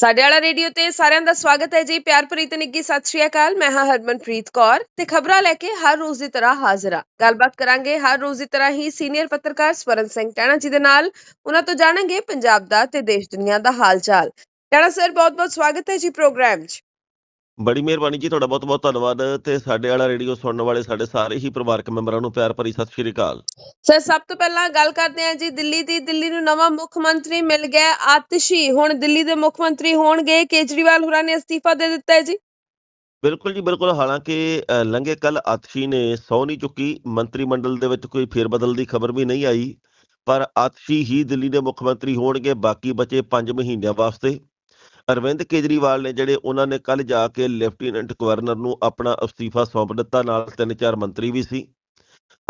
ਸਾਡੇ ਵਾਲਾ ਰੇਡੀਓ ਤੇ ਸਾਰਿਆਂ ਦਾ ਸਵਾਗਤ ਹੈ ਜੀ। ਪਿਆਰ ਭਰੀ ਤੇ ਨਿੱਗੀ ਸਤਿ ਸ਼੍ਰੀ ਅਕਾਲ। ਮੈਂ ਹਾਂ ਹਰਮਨਪ੍ਰੀਤ ਕੌਰ ਤੇ ਖਬਰਾਂ ਲੈ ਕੇ ਹਰ ਰੋਜ਼ ਦੀ ਤਰ੍ਹਾਂ ਹਾਜ਼ਰ ਹਾਂ। ਗੱਲਬਾਤ ਕਰਾਂਗੇ ਹਰ ਰੋਜ਼ ਦੀ ਤਰ੍ਹਾਂ ਹੀ ਸੀਨੀਅਰ ਪੱਤਰਕਾਰ ਸਵਰਨ ਸਿੰਘ ਟੈਣਾ ਜੀ ਦੇ ਨਾਲ। ਉਹਨਾਂ ਤੋਂ ਜਾਣਾਂਗੇ ਪੰਜਾਬ ਦਾ ਤੇ ਦੇਸ਼ ਦੁਨੀਆ ਦਾ ਹਾਲ ਚਾਲ ਟੈਣਾ ਸਰ ਬਹੁਤ ਬਹੁਤ ਸਵਾਗਤ ਹੈ ਜੀ ਪ੍ਰੋਗਰਾਮ 'ਚ। ਬੜੀ ਮਿਹਰਬਾਨੀ ਜੀ ਤੁਹਾਡਾ ਬਹੁਤ ਬਹੁਤ ਧੰਨਵਾਦ ਤੇ ਸਾਡੇ ਵਾਲਾ ਰੇਡੀਓ ਸੁਣਨ ਵਾਲੇ ਸਾਡੇ ਸਾਰੇ ਹੀ ਪਰਿਵਾਰਕ ਮੈਂਬਰਾਂ ਨੂੰ ਪਿਆਰ ਭਰੀ ਸਤਿ ਸ਼੍ਰੀ ਅਕਾਲ। ਸਰ ਸਭ ਤੋਂ ਪਹਿਲਾਂ ਗੱਲ ਕਰਦੇ ਹਾਂ ਜੀ ਦਿੱਲੀ ਦੀ ਦਿੱਲੀ ਨੂੰ ਨਵਾਂ ਮੁੱਖ ਮੰਤਰੀ ਮਿਲ ਗਿਆ ਆਤਿਸ਼ੀ। ਹੁਣ ਦਿੱਲੀ ਦੇ ਮੁੱਖ ਮੰਤਰੀ ਹੋਣਗੇ ਕੇਜਰੀਵਾਲ ਹੋਰਾਂ ਨੇ ਅਸਤੀਫਾ ਦੇ ਦਿੱਤਾ ਹੈ ਜੀ। ਬਿਲਕੁਲ ਜੀ ਬਿਲਕੁਲ। ਹਾਲਾਂਕਿ ਲੰਘੇ ਕੱਲ ਆਤਸ਼ੀ ਨੇ ਸਹੁੰ ਨਹੀਂ ਚੁੱਕੀ। ਮੰਤਰੀ ਮੰਡਲ ਦੇ ਵਿੱਚ ਕੋਈ ਫੇਰਬਦਲ ਦੀ ਖਬਰ ਵੀ ਨਹੀਂ ਆਈ। ਪਰ ਆਤਸ਼ੀ ਹੀ ਦਿੱਲੀ ਦੇ ਮੁੱਖ ਮੰਤਰੀ ਹੋਣਗੇ ਬਾਕੀ ਬਚੇ 5 ਮਹੀਨਿਆਂ ਵਾਸਤੇ। ਅਰਵਿੰਦ ਕੇਜਰੀਵਾਲ ਨੇ ਜਿਹੜੇ ਉਹਨਾਂ ਨੇ ਕੱਲ ਜਾ ਕੇ ਲੈਫਟੀਨੈਂਟ ਗਵਰਨਰ ਨੂੰ ਆਪਣਾ ਅਸਤੀਫਾ ਸੌਂਪ ਦਿੱਤਾ, ਨਾਲ ਤਿੰਨ ਚਾਰ ਮੰਤਰੀ ਵੀ ਸੀ।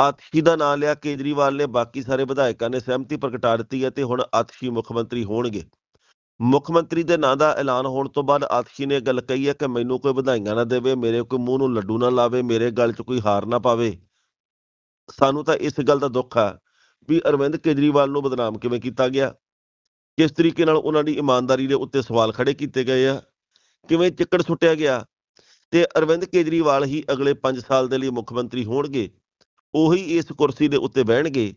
ਆਤਸ਼ੀ ਦਾ ਨਾਂ ਲਿਆ ਕੇਜਰੀਵਾਲ ਨੇ, ਬਾਕੀ ਸਾਰੇ ਵਿਧਾਇਕਾਂ ਨੇ ਸਹਿਮਤੀ ਪ੍ਰਗਟਾ ਦਿੱਤੀ ਹੈ ਤੇ ਹੁਣ ਆਤਸ਼ੀ ਮੁੱਖ ਮੰਤਰੀ ਹੋਣਗੇ। ਮੁੱਖ ਮੰਤਰੀ ਦੇ ਨਾਂ ਦਾ ਐਲਾਨ ਹੋਣ ਤੋਂ ਬਾਅਦ ਆਤਸ਼ੀ ਨੇ ਇਹ ਗੱਲ ਕਹੀ ਹੈ ਕਿ ਮੈਨੂੰ ਕੋਈ ਵਧਾਈਆਂ ਨਾ ਦੇਵੇ, ਮੇਰੇ ਕੋਈ ਮੂੰਹ ਨੂੰ ਲੱਡੂ ਨਾ ਲਾਵੇ, ਮੇਰੇ ਗਲ 'ਚ ਕੋਈ ਹਾਰ ਨਾ ਪਾਵੇ। ਸਾਨੂੰ ਤਾਂ ਇਸ ਗੱਲ ਦਾ ਦੁੱਖ ਆ ਵੀ ਅਰਵਿੰਦ ਕੇਜਰੀਵਾਲ ਨੂੰ ਬਦਨਾਮ ਕਿਵੇਂ ਕੀਤਾ ਗਿਆ? ਕਿਸ ਤਰੀਕੇ ਨਾਲ ਉਹਨਾਂ ਦੀ ਇਮਾਨਦਾਰੀ ਦੇ ਉੱਤੇ ਸਵਾਲ ਖੜੇ ਕੀਤੇ ਗਏ ਆ? ਕਿਵੇਂ ਚਿੱਕੜ ਸੁੱਟਿਆ ਗਿਆ? ਤੇ ਅਰਵਿੰਦ ਕੇਜਰੀਵਾਲ ਹੀ ਅਗਲੇ 5 ਸਾਲ ਦੇ ਲਈ ਮੁੱਖ ਮੰਤਰੀ ਹੋਣਗੇ? ਉਹੀ ਇਸ ਕੁਰਸੀ ਦੇ ਉੱਤੇ ਬਹਿਣਗੇ?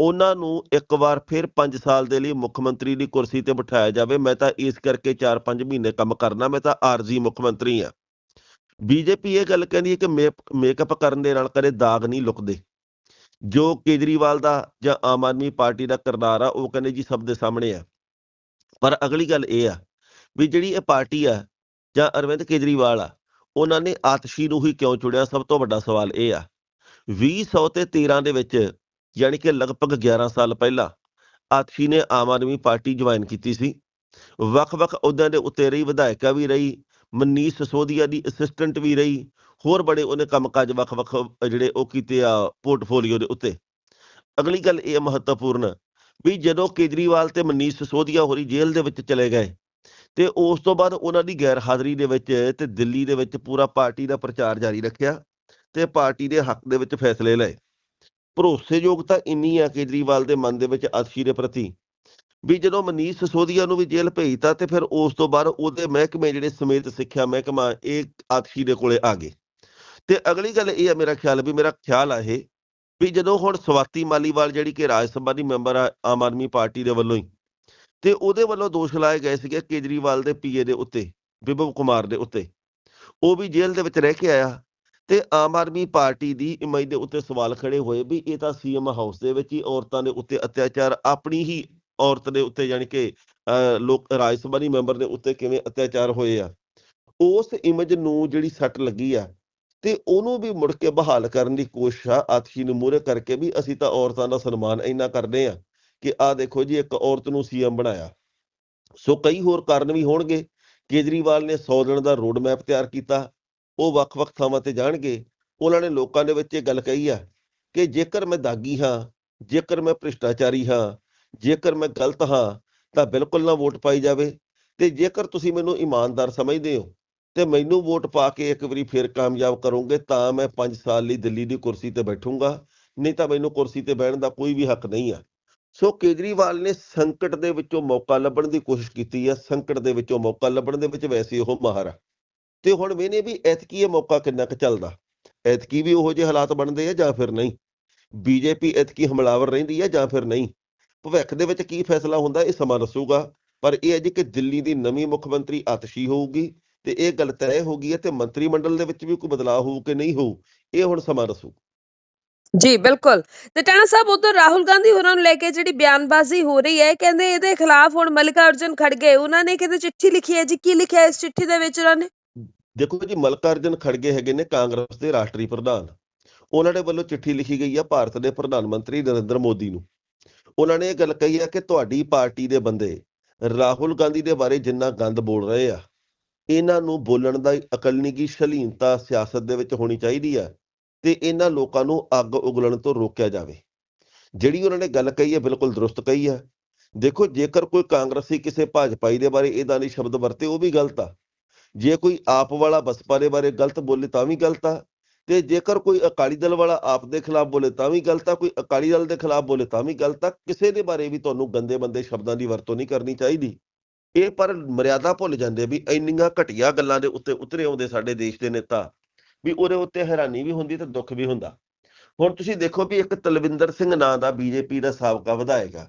ਉਹਨਾਂ ਨੂੰ ਇੱਕ ਵਾਰ ਫਿਰ 5 ਸਾਲ ਦੇ ਲਈ ਮੁੱਖ ਮੰਤਰੀ ਦੀ ਕੁਰਸੀ ਤੇ ਬਿਠਾਇਆ ਜਾਵੇ। ਮੈਂ ਤਾਂ ਇਸ ਕਰਕੇ 4-5 ਮਹੀਨੇ ਕੰਮ ਕਰਨਾ, ਮੈਂ ਤਾਂ ਆਰਜ਼ੀ ਮੁੱਖ ਮੰਤਰੀ ਆ ਬੀਜੇਪੀ ਇਹ ਗੱਲ ਕਹਿੰਦੀ ਹੈ ਕਿ ਮੇਕਅਪ ਕਰਨ ਦੇ ਨਾਲ ਕਦੇ ਦਾਗ ਨਹੀਂ ਲੁਕਦੇ। ਜੋ ਕੇਜਰੀਵਾਲ ਦਾ ਜਾਂ ਆਮ ਆਦਮੀ ਪਾਰਟੀ ਦਾ ਕਿਰਦਾਰ ਆ, ਉਹ ਕਹਿੰਦੇ ਜੀ ਸਭ ਦੇ ਸਾਹਮਣੇ ਆ। ਪਰ ਅਗਲੀ ਗੱਲ ਇਹ ਆ ਵੀ ਜਿਹੜੀ ਇਹ ਪਾਰਟੀ ਆ ਜਾਂ ਅਰਵਿੰਦ ਕੇਜਰੀਵਾਲ ਆ, ਉਹਨਾਂ ਨੇ ਆਤਸ਼ੀ ਨੂੰ ਹੀ ਕਿਉਂ ਚੁਣਿਆ? ਸਭ ਤੋਂ ਵੱਡਾ ਸਵਾਲ ਇਹ ਆ। 2013 ਤੇ 13 ਦੇ ਵਿੱਚ ਯਾਨੀ ਕਿ ਲਗਭਗ 11 ਸਾਲ ਪਹਿਲਾਂ ਆਤਸ਼ੀ ਨੇ ਆਮ ਆਦਮੀ ਪਾਰਟੀ ਜੁਆਇਨ ਕੀਤੀ ਸੀ। ਵੱਖ-ਵੱਖ ਅਹੁਦਿਆਂ ਦੇ ਉੱਤੇ ਰਹੀ, ਵਿਧਾਇਕਾ ਵੀ ਰਹੀ, ਮਨੀਸ਼ ਸਸੋਦੀਆ ਦੀ ਅਸਿਸਟੈਂਟ ਵੀ ਰਹੀ, ਹੋਰ ਬੜੇ ਉਹਨੇ ਕੰਮਕਾਜ ਵੱਖ-ਵੱਖ ਜਿਹੜੇ ਉਹ ਕੀਤੇ ਆ ਪੋਰਟਫੋਲੀਓ ਦੇ ਉੱਤੇ। ਅਗਲੀ ਗੱਲ ਇਹ ਮਹੱਤਵਪੂਰਨ ਵੀ ਜਦੋਂ ਕੇਜਰੀਵਾਲ ਤੇ ਮਨੀਸ਼ ਸਿਸੋਦੀਆ ਹੋਰੀ ਜੇਲ੍ਹ ਦੇ ਵਿੱਚ ਚਲੇ ਗਏ ਤੇ ਉਸ ਤੋਂ ਬਾਅਦ ਉਹਨਾਂ ਦੀ ਗੈਰ ਹਾਜ਼ਰੀ ਦੇ ਵਿੱਚ ਤੇ ਦਿੱਲੀ ਦੇ ਵਿੱਚ ਪੂਰਾ ਪਾਰਟੀ ਦਾ ਪ੍ਰਚਾਰ ਜਾਰੀ ਰੱਖਿਆ ਤੇ ਪਾਰਟੀ ਦੇ ਹੱਕ ਦੇ ਵਿੱਚ ਫੈਸਲੇ ਲਏ। ਭਰੋਸੇਯੋਗਤਾ ਇੰਨੀ ਆ ਕੇਜਰੀਵਾਲ ਦੇ ਮਨ ਦੇ ਵਿੱਚ ਆਤਸ਼ੀ ਦੇ ਪ੍ਰਤੀ ਵੀ ਜਦੋਂ ਮਨੀਸ਼ ਸਸੋਦੀਆ ਨੂੰ ਵੀ ਜੇਲ੍ਹ ਭੇਜਤਾ ਤੇ ਫਿਰ ਉਸ ਤੋਂ ਬਾਅਦ ਉਹਦੇ ਮਹਿਕਮੇ ਜਿਹੜੇ ਸਮੇਤ ਸਿੱਖਿਆ ਮਹਿਕਮਾ ਇਹ ਆਤਸ਼ੀ ਦੇ ਕੋਲੇ ਆ ਗਏ। ਤੇ ਅਗਲੀ ਗੱਲ ਇਹ ਆ ਮੇਰਾ ਖਿਆਲ ਵੀ ਮੇਰਾ ਖਿਆਲ ਆ ਇਹ ਵੀ ਜਦੋਂ ਹੁਣ ਸਵਾਤੀ ਮਾਲੀਵਾਲ ਜਿਹੜੀ ਕਿ ਰਾਜ ਸਭਾ ਦੀ ਮੈਂਬਰ ਆ, ਆਮ ਆਦਮੀ ਪਾਰਟੀ ਦੇ ਵੱਲੋਂ ਹੀ, ਤੇ ਉਹਦੇ ਵੱਲੋਂ ਦੋਸ਼ ਲਾਏ ਗਏ ਸੀਗੇ ਕੇਜਰੀਵਾਲ ਦੇ ਪੀਏ ਦੇ ਉੱਤੇ, ਵਿਭਵ ਕੁਮਾਰ ਦੇ ਉੱਤੇ। ਉਹ ਵੀ ਜੇਲ੍ਹ ਦੇ ਵਿੱਚ ਰਹਿ ਕੇ ਆਇਆ, ਤੇ ਆਮ ਆਦਮੀ ਪਾਰਟੀ ਦੀ ਇਮੇਜ ਦੇ ਉੱਤੇ ਸਵਾਲ ਖੜੇ ਹੋਏ ਵੀ ਇਹ ਤਾਂ ਸੀਐਮ ਹਾਊਸ ਦੇ ਵਿੱਚ ਹੀ ਔਰਤਾਂ ਦੇ ਉੱਤੇ ਅਤਿਆਚਾਰ, ਆਪਣੀ ਹੀ ਔਰਤ ਦੇ ਉੱਤੇ ਯਾਨੀ ਕਿ ਲੋਕ, ਰਾਜ ਸਭਾ ਦੀ ਮੈਂਬਰ ਦੇ ਉੱਤੇ ਕਿਵੇਂ ਅਤਿਆਚਾਰ ਹੋਏ ਆ। ਉਸ ਇਮੇਜ ਨੂੰ ਜਿਹੜੀ ਸੱਟ ਲੱਗੀ ਆ ਤੇ ਉਹਨੂੰ ਵੀ ਮੁੜ ਕੇ ਬਹਾਲ ਕਰਨ ਦੀ ਕੋਸ਼ਿਸ਼ ਆ, ਆਤਸ਼ੀ ਨੂੰ ਮੂਹਰੇ ਕਰਕੇ ਵੀ ਅਸੀਂ ਤਾਂ ਔਰਤਾਂ ਦਾ ਸਨਮਾਨ ਇੰਨਾ ਕਰਦੇ ਆ ਕਿ ਆ ਦੇਖੋ ਜੀ, ਇੱਕ ਔਰਤ ਨੂੰ ਸੀਐਮ ਬਣਾਇਆ। ਸੋ ਕਈ ਹੋਰ ਕਾਰਨ ਵੀ ਹੋਣਗੇ। ਕੇਜਰੀਵਾਲ ਨੇ 100 ਦਿਨ ਦਾ ਰੋਡ ਮੈਪ ਤਿਆਰ ਕੀਤਾ, ਉਹ ਵੱਖ-ਵੱਖ ਥਾਵਾਂ ਤੇ ਜਾਣਗੇ। ਉਹਨਾਂ ਨੇ ਲੋਕਾਂ ਦੇ ਵਿੱਚ ਇਹ ਗੱਲ ਕਹੀ ਆ ਕਿ ਜੇਕਰ ਮੈਂ ਦਾਗੀ ਹਾਂ, ਜੇਕਰ ਮੈਂ ਭ੍ਰਿਸ਼ਟਾਚਾਰੀ ਹਾਂ, ਜੇਕਰ ਮੈਂ ਗਲਤ ਹਾਂ, ਤਾਂ ਬਿਲਕੁਲ ਨਾ ਵੋਟ ਪਾਈ ਜਾਵੇ। ਤੇ ਜੇਕਰ ਤੁਸੀਂ ਮੈਨੂੰ ਇਮਾਨਦਾਰ ਸਮਝਦੇ ਹੋ ਤੇ ਮੈਨੂੰ ਵੋਟ ਪਾ ਕੇ ਇੱਕ ਵਾਰੀ ਫੇਰ ਕਾਮਯਾਬ ਕਰੋਗੇ, ਤਾਂ ਮੈਂ 5 ਸਾਲ ਲਈ ਦਿੱਲੀ ਦੀ ਕੁਰਸੀ ਤੇ ਬੈਠੂੰਗਾ। ਨਹੀਂ ਤਾਂ ਮੈਨੂੰ ਕੁਰਸੀ ਤੇ ਬਹਿਣ ਦਾ ਕੋਈ ਵੀ ਹੱਕ ਨਹੀਂ ਆ। ਸੋ ਕੇਜਰੀਵਾਲ ਨੇ ਸੰਕਟ ਦੇ ਵਿੱਚੋਂ ਮੌਕਾ ਲੱਭਣ ਦੀ ਕੋਸ਼ਿਸ਼ ਕੀਤੀ ਹੈ ਸੰਕਟ ਦੇ ਵਿੱਚੋਂ ਮੌਕਾ ਲੱਭਣ ਦੇ ਵਿੱਚ ਵੈਸੇ ਉਹ ਮਾਹਰ ਆ। ਤੇ ਹੁਣ ਮੈਨੇ ਵੀ ਐਤਕੀ ਇਹ ਮੌਕਾ ਕਿੰਨਾ ਕੁ ਚੱਲਦਾ। ਐਤਕੀ ਵੀ ਉਹੋ ਜਿਹੇ ਹਾਲਾਤ ਬਣਦੇ ਆ ਜਾਂ ਫਿਰ ਨਹੀਂ? ਬੀਜੇਪੀ ਐਤਕੀ ਹਮਲਾਵਰ ਰਹਿੰਦੀ ਹੈ ਜਾਂ ਫਿਰ ਨਹੀਂ? ਭਵਿੱਖ ਦੇ ਵਿੱਚ ਕੀ ਫੈਸਲਾ ਹੁੰਦਾ ਇਹ ਸਮਾਂ ਦੱਸੂਗਾ। ਪਰ ਇਹ ਹੈ ਜੀ ਕਿ ਦਿੱਲੀ ਦੀ ਨਵੀਂ ਮੁੱਖ ਮੰਤਰੀ ਆਤਸ਼ੀ ਹੋਊਗੀ। ਤੇ ਇਹ ਗੱਲ ਤੈਅ ਹੋ ਗਈ ਹੈ ਤੇ ਮੰਤਰੀ ਮੰਡਲ ਦੇ ਵਿੱਚ ਵੀ ਕੋਈ ਬਦਲਾਅ ਹੋਊ ਕਿ ਨਹੀਂ ਹੋਊ ਇਹ ਹੁਣ ਸਮਾਂ ਦੱਸੂ। ਜੀ ਬਿਲਕੁਲ। ਤੇ ਟਾਣਾ ਸਾਹਿਬ ਉਧਰ ਰਾਹੁਲ ਗਾਂਧੀ ਹੋਰਾਂ ਨੂੰ ਲੈ ਕੇ ਜਿਹੜੀ ਬਿਆਨਬਾਜ਼ੀ ਹੋ ਰਹੀ ਹੈ ਕਹਿੰਦੇ ਇਹਦੇ ਖਿਲਾਫ ਹੁਣ ਮਲਿਕਾ ਅਰਜਨ ਖੜਗੇ ਉਹਨਾਂ ਨੇ ਕਿਤੇ ਚਿੱਠੀ ਲਿਖੀ ਹੈ ਜੀ ਕੀ ਲਿਖਿਆ ਇਸ ਚਿੱਠੀ ਦੇ ਵਿੱਚ ਉਹਨਾਂ ਨੇ? ਦੇਖੋ ਜੀ ਮਲਕਾਰਜਨ ਖੜਗੇ ਹੈਗੇ ਨੇ ਕਾਂਗਰਸ ਦੇ ਰਾਸ਼ਟਰੀ ਪ੍ਰਧਾਨ। ਉਹਨਾਂ ਦੇ ਵੱਲੋਂ ਚਿੱਠੀ ਲਿਖੀ ਗਈ ਆ ਭਾਰਤ ਦੇ ਪ੍ਰਧਾਨ ਮੰਤਰੀ ਨਰਿੰਦਰ ਮੋਦੀ ਨੂੰ। ਉਹਨਾਂ ਨੇ ਇਹ ਗੱਲ ਕਹੀ ਆ ਕਿ ਤੁਹਾਡੀ ਪਾਰਟੀ ਦੇ ਬੰਦੇ ਰਾਹੁਲ ਗਾਂਧੀ ਦੇ ਬਾਰੇ ਜਿੰਨਾ ਗੰਦ ਬੋਲ ਰਹੇ ਆ ਇਹਨਾਂ ਨੂੰ ਬੋਲਣ ਦਾ ਅਕਲ ਨਹੀਂ ਕੀ ਸ਼ਲੀਨਤਾ ਸਿਆਸਤ ਦੇ ਵਿੱਚ ਹੋਣੀ ਚਾਹੀਦੀ ਆ ਤੇ ਇਹਨਾਂ ਲੋਕਾਂ ਨੂੰ ਅੱਗ ਉਗਲਣ ਤੋਂ ਰੋਕਿਆ ਜਾਵੇ। ਜਿਹੜੀ ਉਹਨਾਂ ਨੇ ਗੱਲ ਕਹੀ ਹੈ ਬਿਲਕੁਲ ਦਰੁਸਤ ਕਹੀ ਹੈ ਦੇਖੋ, ਜੇਕਰ ਕੋਈ ਕਾਂਗਰਸੀ ਕਿਸੇ ਭਾਜਪਾਈ ਦੇ ਬਾਰੇ ਇਹਦਾ ਨਹੀਂ ਸ਼ਬਦ ਵਰਤੇ, ਉਹ ਵੀ ਗਲਤ ਆ। ਜੇ ਕੋਈ ਆਪ ਵਾਲਾ ਬਸਪਾ ਦੇ ਬਾਰੇ ਗਲਤ ਬੋਲੇ, ਤਾਂ ਵੀ ਗਲਤ ਆ। ਤੇ ਜੇਕਰ ਕੋਈ ਅਕਾਲੀ ਦਲ ਵਾਲਾ ਆਪ ਦੇ ਖਿਲਾਫ ਬੋਲੇ, ਤਾਂ ਵੀ ਗਲਤ ਆ। ਕੋਈ ਅਕਾਲੀ ਦਲ ਦੇ ਖਿਲਾਫ ਬੋਲੇ, ਤਾਂ ਵੀ ਗਲਤ ਆ। ਕਿਸੇ ਦੇ ਬਾਰੇ ਵੀ ਤੁਹਾਨੂੰ ਗੰਦੇ ਬੰਦੇ ਸ਼ਬਦਾਂ ਦੀ ਵਰਤੋਂ ਨਹੀਂ ਕਰਨੀ ਚਾਹੀਦੀ। ਇਹ ਪਰ ਮਰਿਆਦਾ ਭੁੱਲ ਜਾਂਦੇ ਵੀ ਇੰਨੀਆਂ ਘਟੀਆ ਗੱਲਾਂ ਦੇ ਉੱਤੇ ਉਤਰੇ ਆਉਂਦੇ ਸਾਡੇ ਦੇਸ਼ ਦੇ ਨੇਤਾ, ਵੀ ਉਹਦੇ ਉੱਤੇ ਹੈਰਾਨੀ ਵੀ ਹੁੰਦੀ ਤੇ ਦੁੱਖ ਵੀ ਹੁੰਦਾ। ਹੁਣ ਤੁਸੀਂ ਦੇਖੋ ਵੀ ਇੱਕ ਤਲਵਿੰਦਰ ਸਿੰਘ ਨਾਂ ਦਾ ਬੀਜੇਪੀ ਦਾ ਸਾਬਕਾ ਵਿਧਾਇਕ ਆ।